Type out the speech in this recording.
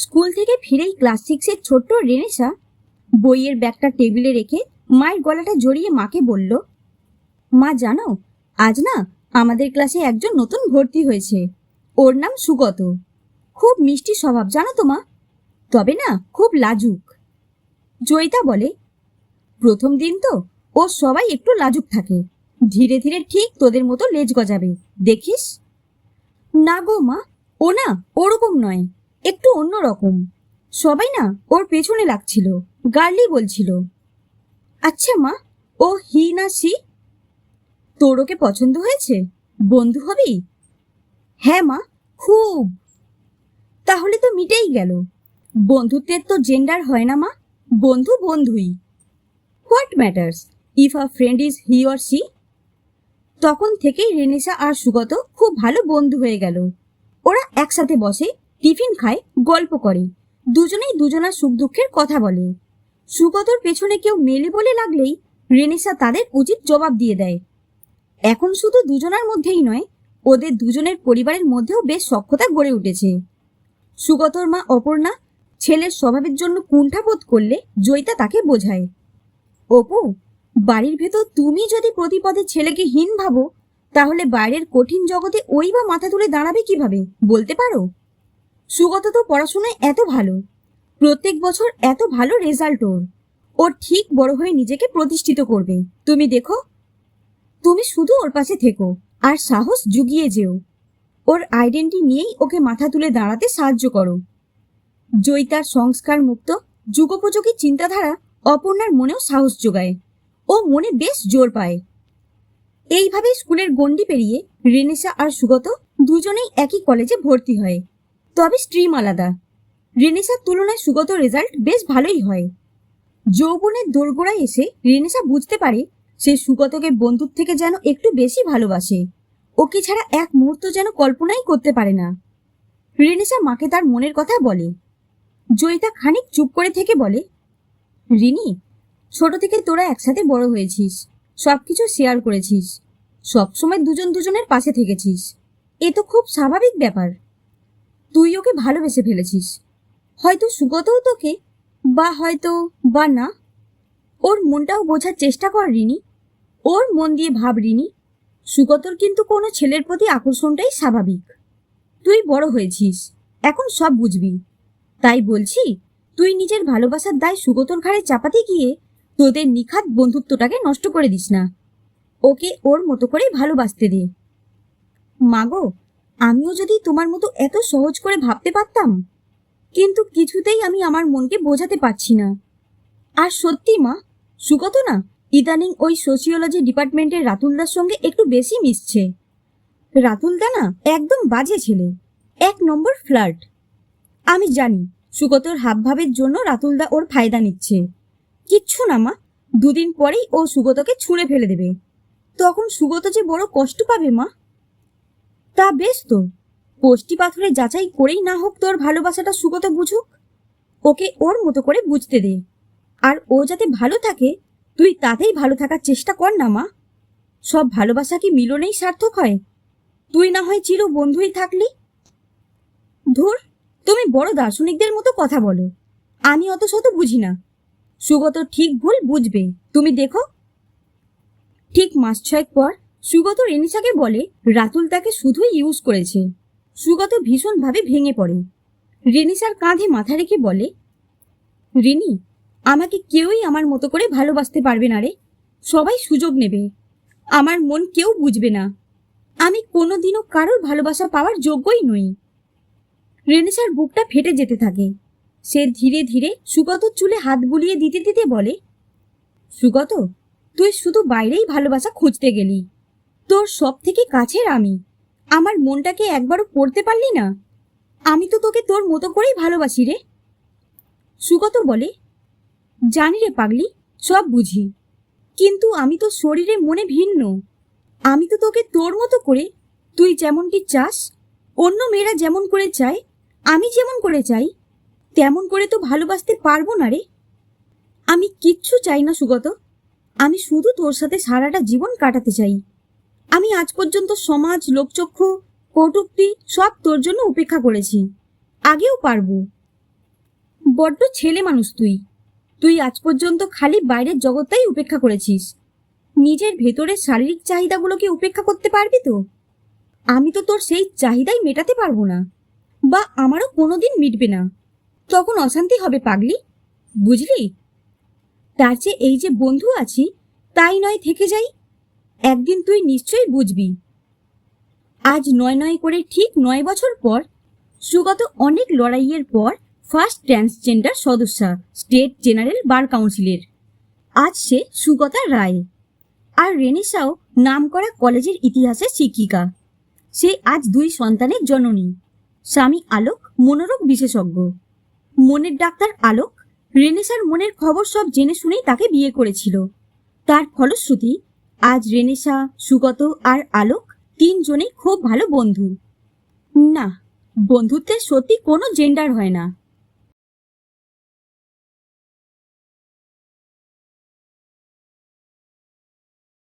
School থেকে ফিরেই class সিক্সের ছোট্ট রেনেসা বইয়ের ব্যাগটা টেবিলে রেখে মায়ের গলাটা জড়িয়ে মাকে বলল, মা, জানো, আজ না আমাদের ক্লাসে একজন নতুন ভর্তি হয়েছে। ওর নাম সুগত। খুব মিষ্টি স্বভাব, জানো তো মা? তবে না খুব লাজুক। জয়িতা বলে, প্রথম দিন তো ও সবাই একটু লাজুক থাকে। ধীরে ধীরে ঠিক তোদের মতো লেজ গজাবে। দেখিস? না গো মা, ও না ওরকম নয়। একটু অন্য রকম সবাই না ওর পেছনে লাগছিল, গার্লি বলছিল আচ্ছা মা, ও হি না সি তোর ওকে পছন্দ হয়েছে? বন্ধু হবি? হ্যাঁ মা, খুব। তাহলে তো মিটেই গেল। বন্ধুত্বের তো জেন্ডার হয় না মা, বন্ধু বন্ধুই। What matters if a friend is he or she তখন থেকেই রেনেসা আর সুগত খুব ভালো বন্ধু হয়ে গেল। ওরা একসাথে বসে টিফিন খায়, গল্প করে। দুজনেই দুজনার সুখ দুঃখের কথা বলে। সুগতর পেছনে কেউ মেলে বলে লাগলেই রেনেসা তাদের উচিত জবাব দিয়ে দেয়। এখন শুধু দুজনার মধ্যেই নয়, ওদের দুজনের পরিবারের মধ্যেও বেশ সক্ষতা গড়ে উঠেছে। সুগতর মা অপর্ণা ছেলের স্বভাবের জন্য কুণ্ঠাবোধ করলে জয়িতা তাকে বোঝায়। অপু, বাড়ির ভেতর তুমি যদি প্রতিপদে ছেলেকে হীন ভাবো, তাহলে বাইরের কঠিন জগতে ওই বা মাথা তুলে দাঁড়াবে কীভাবে, বলতে পারো? সুগত তো পড়াশোনায় এত ভালো। প্রত্যেক বছর এত ভালো রেজাল্ট ওর। ও ঠিক বড় হয়ে নিজেকে প্রতিষ্ঠিত করবে। তুমি দেখো, তুমি শুধু ওর পাশে থেকো আর সাহস জুগিয়ে যেও। ওর আইডেন্টি নিয়েই ওকে মাথা তুলে দাঁড়াতে সাহায্য করো। জয়িতার সংস্কার মুক্ত, যুগোপযোগী চিন্তাধারা অপর্ণার মনেও সাহস যোগায় ও মনে বেশ জোর পায়। এইভাবে স্কুলের গণ্ডি পেরিয়ে রেনেসা আর সুগত দুজনেই একই কলেজে ভর্তি হয়। তবে স্ট্রিম আলাদা। রেনেসার তুলনায় সুগত রেজাল্ট বেশ ভালোই হয়। যৌবনের দোরগোড়ায় এসে রেনেসা বুঝতে পারে সে সুগতকে বন্ধুর থেকে যেন একটু বেশি ভালোবাসে। ওকে ছাড়া এক মুহূর্ত যেন কল্পনাই করতে পারে না। রেনেসা মাকে তার মনের কথা বলে। জয়িতা খানিক চুপ করে থেকে বলে, রিনি, ছোট থেকে তোরা একসাথে বড় হয়েছিস, সবকিছু শেয়ার করেছিস, সবসময় দুজন দুজনের পাশে থেকেছিস। এ তো খুব স্বাভাবিক ব্যাপার। তুই ওকে ভালোবেসে ফেলেছিস। হয়তো সুগতও তোকে, বা হয়তো, বা না। ওর মনটাও বোঝার চেষ্টা কর, রিনি। ওর মন দিয়ে ভাব, রিনি। সুগতর কিন্তু কোনো ছেলের প্রতি আকর্ষণটাই স্বাভাবিক। তুই বড় হয়েছিস, এখন সব বুঝবি। তাই বলছি, তুই নিজের ভালোবাসার দায় সুগতর ঘাড়ে চাপাতে গিয়ে তোদের নিখাত বন্ধুত্বটাকে নষ্ট করে দিস না। ওকে ওর মতো করেই ভালোবাসতে দে। মাগো আমিও যদি তোমার মতো এত সহজ করে ভাবতে পারতাম, কিন্তু কিছুতেই আমি আমার মনকে বোঝাতে পারছি না। আর সত্যি মা, সুগত না? ইদানিং ওই সোশিওলজি ডিপার্টমেন্টের রাতুলদার সঙ্গে একটু বেশি মিশছে। রাতুলদা না একদম বাজে ছেলে, এক নম্বর ফ্লার্ট আমি জানি সুগতর হাবভাবের জন্য রাতুলদা ওর ফায়দা নিচ্ছে। কিচ্ছু না মা, দুদিন পরেই ও সুগতকে ছুঁড়ে ফেলে দেবে। তখন সুগত যে বড় কষ্ট পাবে মা তা বেশ তো। কোষ্টি পাথরে যাচাই করেই না হোক তোর ভালোবাসাটা সুগত বুঝুক। ওকে ওর মতো করে বুঝতে দে। আর ও যাতে ভালো থাকে, তুই তাতেই ভালো থাকার চেষ্টা কর না, মা। সব ভালোবাসা কি মিলনেই সার্থক হয়? তুই না হয় চির বন্ধুই থাকলি? ধুর, তুমি বড় দার্শনিকদের মতো কথা বলো। আমি অত শত বুঝি না। সুগত ঠিক ভুল বুঝবে। তুমি দেখো। ঠিক মাস ছয়েক পর সুগত রেনিসাকে বলে, রাতুল তাকে শুধুই ইউজ করেছে। সুগত ভীষণভাবে ভেঙে পড়ে। রেনিসার কাঁধে মাথা রেখে বলে, রিনি, আমাকে কেউই আমার মতো করে ভালোবাসতে পারবে না রে। সবাই সুযোগ নেবে। আমার মন কেউ বুঝবে না। আমি কোনোদিনও কারোর ভালোবাসা পাওয়ার যোগ্যই নই রেনেসার বুকটা ফেটে যেতে থাকে। সে ধীরে ধীরে সুগত চুলে হাত বুলিয়ে দিতে দিতে বলে, সুগত, তুই শুধু বাইরেই ভালোবাসা খুঁজতে গেলি। তোর সব থেকে কাছের আমি। আমার মনটাকে একবারও পড়তে পারলি না। আমি তো তোকে তোর মতো করেই ভালোবাসি রে। সুগত বলে, জানি রে পাগলি, সব বুঝি। কিন্তু আমি তো শরীরে মনে ভিন্ন। আমি তো তোকে তোর মতো করে, তুই যেমনটি চাস, অন্য মেয়েরা যেমন করে চায়, আমি যেমন করে চাই, তেমন করে তো ভালোবাসতে পারব না রে। আমি কিচ্ছু চাই না সুগত। আমি শুধু তোর সাথে সারাটা জীবন কাটাতে চাই। আমি আজ পর্যন্ত সমাজ, লোকচক্ষু, কটুক্তি সব তোর জন্য উপেক্ষা করেছি। আগেও পারব। বড্ড ছেলে মানুষ তুই। তুই আজ পর্যন্ত খালি বাইরের জগৎটাই উপেক্ষা করেছিস। নিজের ভেতরের শারীরিক চাহিদাগুলোকে উপেক্ষা করতে পারবি তো? আমি তো তোর সেই চাহিদাই মেটাতে পারব না। বা আমারও কোনোদিন মিটবে না। তখন অশান্তি হবে পাগলি। বুঝলি? তার চেয়ে এই যে বন্ধু আছি, তাই নয় থেকে যাই। একদিন তুই নিশ্চয়ই বুঝবি। আজ নয় নয় করে ঠিক নয় বছর পর, সুগত অনেক লড়াইয়ের পর ফার্স্ট ট্রান্সজেন্ডার সদস্যা স্টেট জেনারেল বার কাউন্সিলের আজ সে সুগতা রায়। আর রেনিসাও নাম করা কলেজের ইতিহাসে শিক্ষিকা। সে আজ দুই সন্তানের জননী, স্বামী আলোক, মনোরোগ বিশেষজ্ঞ। মনের ডাক্তার আলোক রেনেসার মনের খবর সব জেনে শুনেই তাকে বিয়ে করেছিল। তার ফলশ্রুতি আজ রেনেশা, সুগত আর আলোক তিনজনেই খুব ভালো বন্ধু। না, বন্ধুত্বের সত্যি কোনো জেন্ডার হয় না।